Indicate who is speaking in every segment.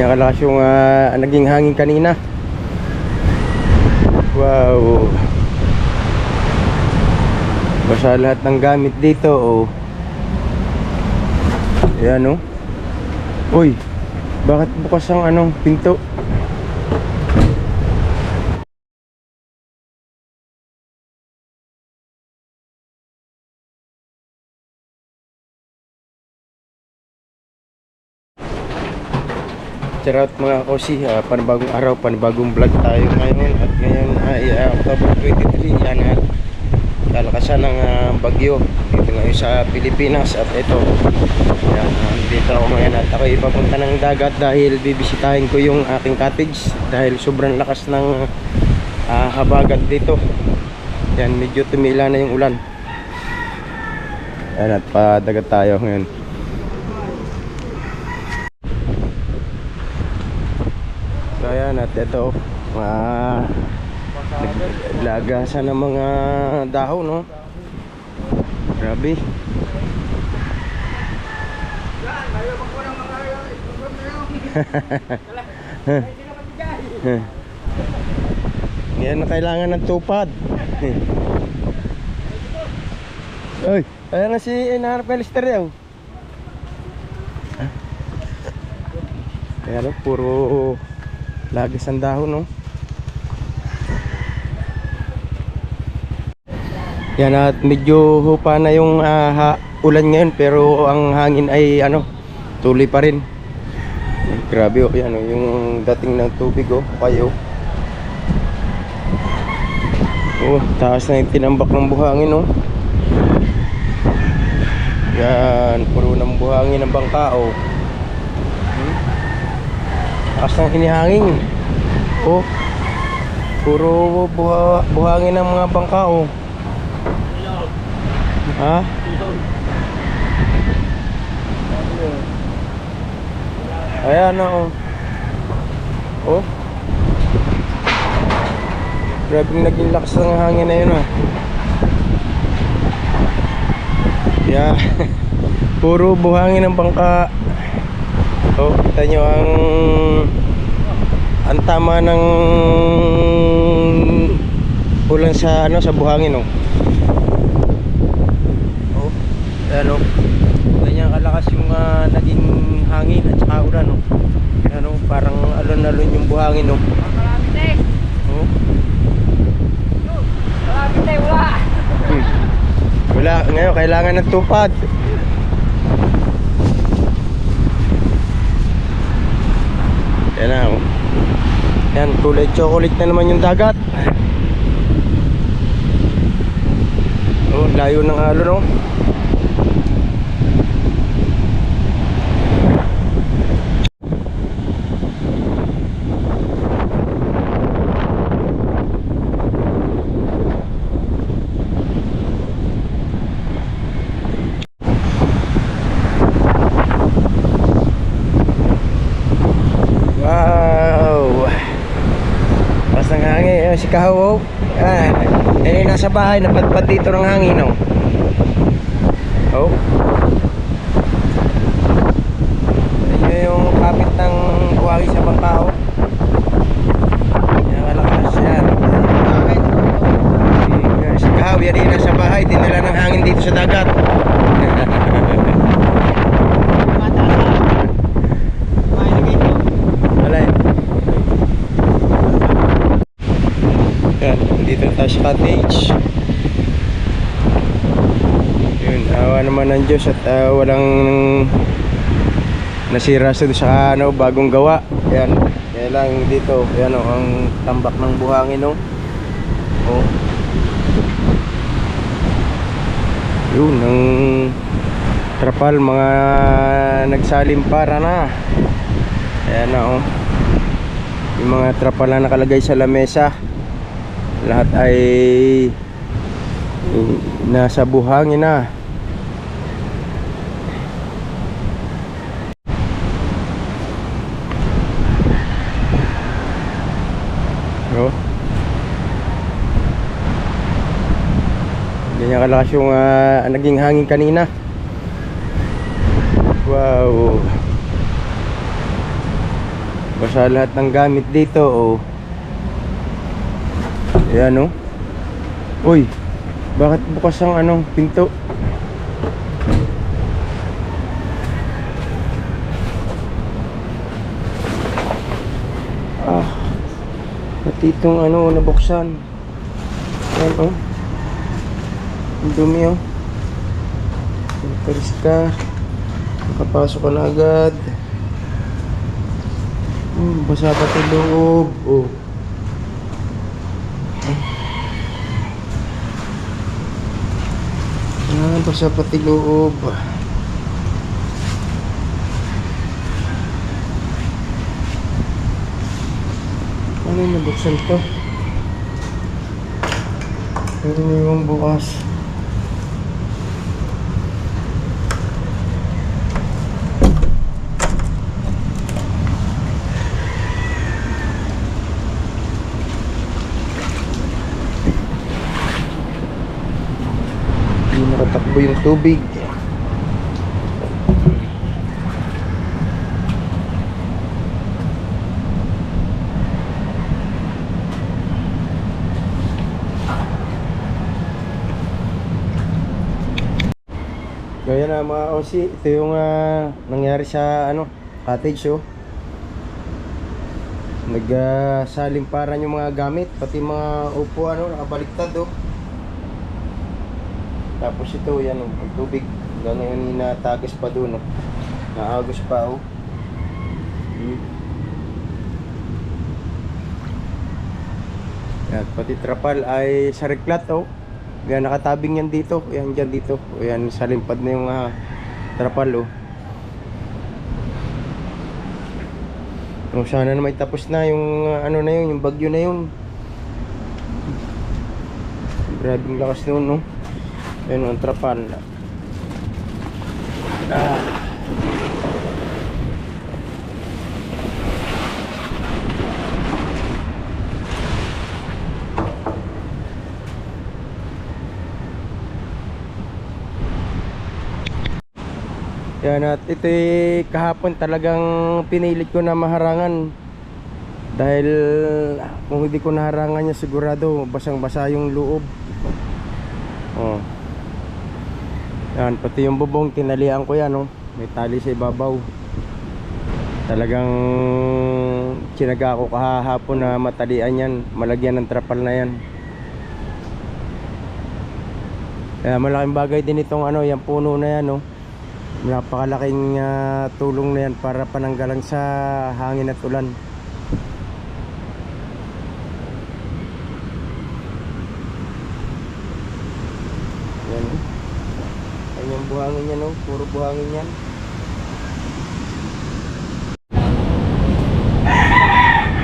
Speaker 1: Ganyan kalakas yung ah, naging hangin kanina. Wow. Basta lahat ng gamit dito, oh. Ayan, oh. Uy, bakit bukas ang anong pinto? Charot mga kosi, uh, panibagong araw, panibagong vlog tayo ngayon. At ngayon ay uh, October 23 yan at kalakasan ng ah, bagyo dito ngayon sa Pilipinas. At ito yan, uh, dito ako ngayon at ako ipapunta ng dagat dahil bibisitahin ko yung aking cottage dahil sobrang lakas ng ah, habagat dito. Yan medyo tumila na yung ulan. Yan at padagat tayo ngayon So ayan at ito mga naglagasan ng mga dahon no. Grabe. Yan na kailangan ng tupad. Oy, ayan na si inaharap ka Lister yaw. Ayan o, puro lagis ang dahon no. Yan at medyo hupa na yung ah, ha- ulan ngayon pero ang hangin ay ano tuloy pa rin. Grabe oh, yan oh, yung dating ng tubig oh, kayo. Oh, taas na yung tinambak ng buhangin oh. Yan, puro ng buhangin ng bangka oh. Taas ng hinihangin. Oh. Puro buha, buhangin ng mga bangka oh. Ha? Ayan na oh. Oh. Grabe naging lakas ng hangin na yun ah. Yeah. Puro buhangin ng bangka. Oh, kita nyo ang ang tama ng ulan sa ano sa buhangin oh. Oh, ayan oh. Ganyan kalakas yung ah, naging hangin at saka ulan oh. Ayan oh, parang alon-alon yung buhangin oh.
Speaker 2: Malapit eh.
Speaker 1: Oh.
Speaker 2: Malapit eh, wala.
Speaker 1: Hmm. Wala, ngayon kailangan ng tupad. Yan na oh. Yan, kulay chocolate na naman yung dagat. Oh, layo ng alon oh. Wow! Pas ng hangin. Ayun, si Kahaw. Ah, eh, nasa bahay. Napadpad dito ng hangin, oh. Oh. Ayun yung kapit ng buwagi sa bangka, oh. Yan. Si- Si Kahaw, yan nasa bahay. Dinala ng hangin dito sa dagat. Wala eh. Dito tayo sa cottage. Yun, awa naman ng Diyos at ah, walang nasira sa sa ano, bagong gawa. Yan, kaya lang dito, yan oh, ang tambak ng buhangin oh. Oh. Yun, ang trapal, mga nagsalimpara na. Ayan na oh. Yung mga trapal na nakalagay sa lamesa. Lahat ay eh, nasa buhangin na. Oh. Ganyan kalakas yung ah, naging hangin kanina. Wow. Basa lahat ng gamit dito, oh. Ayan, oh. Uy, bakit bukas ang ano, pinto? Ah, pati itong ano, nabuksan. Ayan, oh. Ang dumi, oh. Paris ka. Nakapasok ka na agad. Hmm, basa pati loob. Oh. Ah, basa pati loob. Ano nabuksan to? Pero yung bukas. Hindi nakatakbo yung tubig. Gaya na mga Aussie, ito yung ah, nangyari sa ano, cottage oh. Nagsaling yung mga gamit, pati mga upo ano, nakabaliktad oh. Tapos ito, yan oh, ang tubig. Ganun yung natagos pa doon oh. Naagos pa oh. Hmm. Yan, pati trapal ay sa reklat oh. Yan, nakatabing yan dito. Yan, dyan dito. Yan, sa limpad na yung ah, trapal, oh. Oh, sana na may tapos na yung ah, ano na yun, yung bagyo na yun. Grabing lakas noon, no? Ayun, ang trapal. Ah. Yan at ito kahapon talagang pinilit ko na maharangan dahil kung hindi ko naharangan niya sigurado basang basa yung loob oh. Yan pati yung bubong tinalian ko yan oh. may tali sa ibabaw. Talagang sinaga ko kahapon na matalian yan. Malagyan ng trapal na yan. Kaya malaking bagay din itong ano yung puno na yan oh. Napakalaking ah, tulong na yan para pananggalang sa hangin at ulan yan oh. yan yung buhangin yan oh. Puro buhangin yan.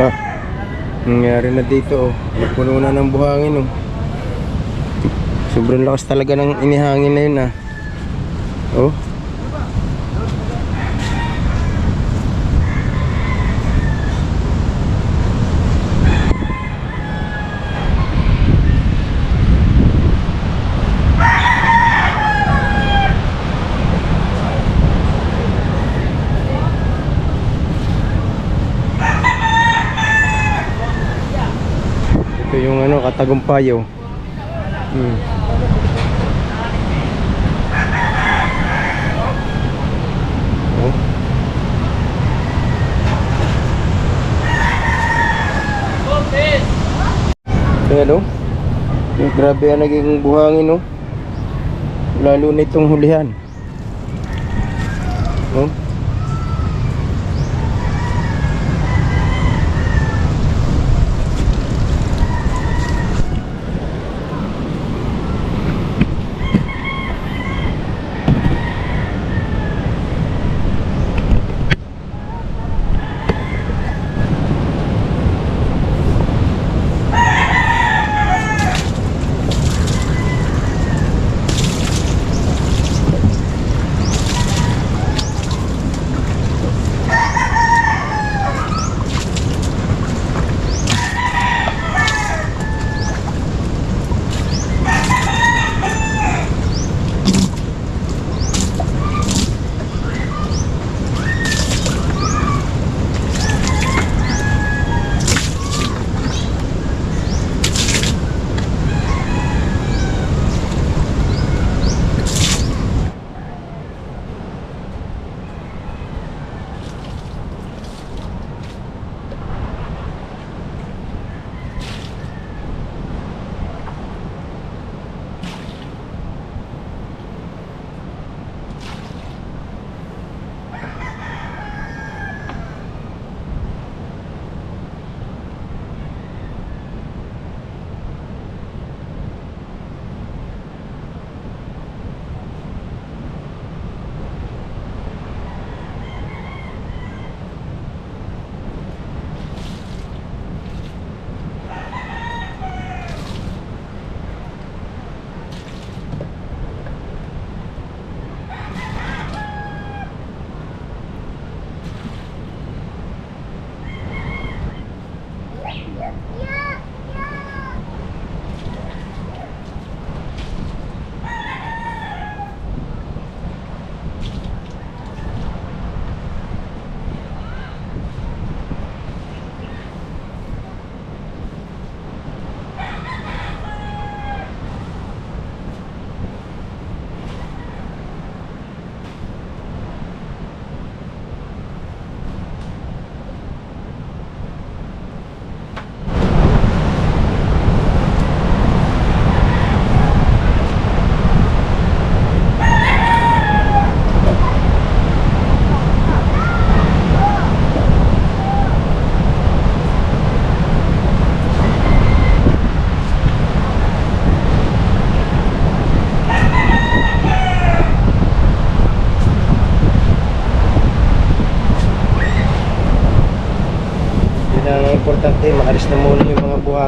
Speaker 1: Ah nangyari na dito oh. Puno na ng buhangin oh. Sobrang lakas talaga ng inihangin na yun ah. Oh Ito yung ano, katagumpayo. Hmm. Oh. No? Yung grabe ang naging buhangin no? Lalo na itong hulihan. Oh.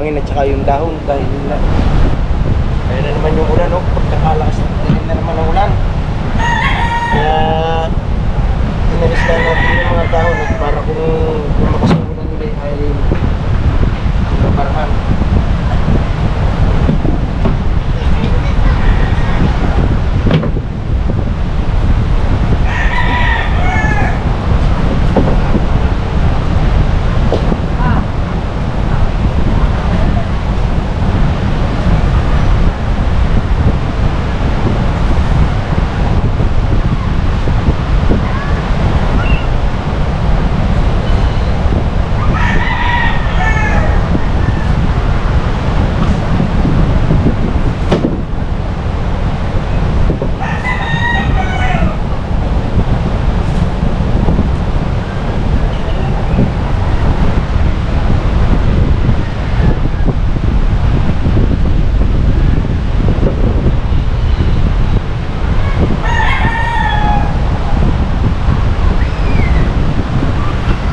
Speaker 1: Hangin at saka yung dahon dahil na. Kaya na naman yung ulan oh. Pagkakalakas na na naman ang ulan. Kaya inalis na natin yung mga dahon at para kung lumakas ang ulan ulit ay maparahan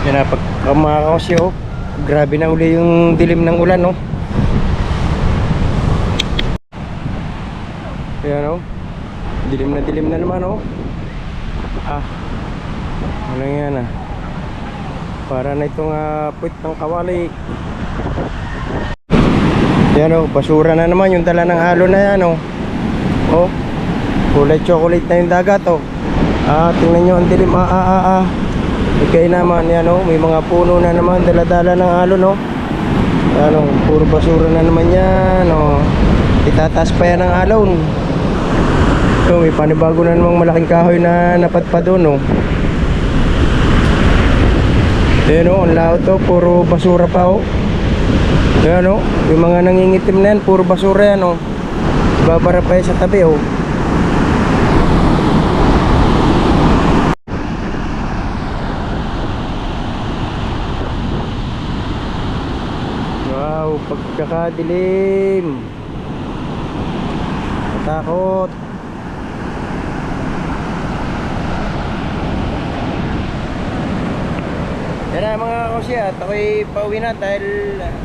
Speaker 1: Yan na, pag kumakakos oh, grabe na uli yung dilim ng ulan, no? Ayan, oh. Dilim na dilim na naman, oh. Ah. Ano yan, ah. Para na itong uh, puwit ng kawali. Yan, oh. Basura na naman yung dala ng halo na yan, oh. Oh. Kulay chocolate na yung dagat, oh. Ah, tingnan nyo ang dilim. Ah, ah, ah, ah. Okay naman, yan oh, may mga puno na naman, dala-dala ng alon oh. Ano, puro basura na naman yan oh. Itataas pa yan ng alon. So, may panibago na namang malaking kahoy na napadpa doon oh. Ayan oh, ang laot oh, puro basura pa oh. Ayan oh, yung mga nangingitim na yan, puro basura yan oh. Babara pa yan sa tabi oh. Wow, pagkakadilim. Matakot. Yan na mga kasi at ako'y pauwi na dahil ah,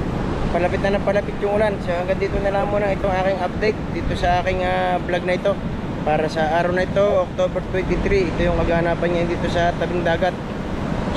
Speaker 1: palapit na ng palapit yung ulan. So hanggang dito na lang muna itong aking update dito sa aking ah, vlog na ito. Para sa araw na ito, October 23, ito yung kaganapan niya dito sa tabing dagat.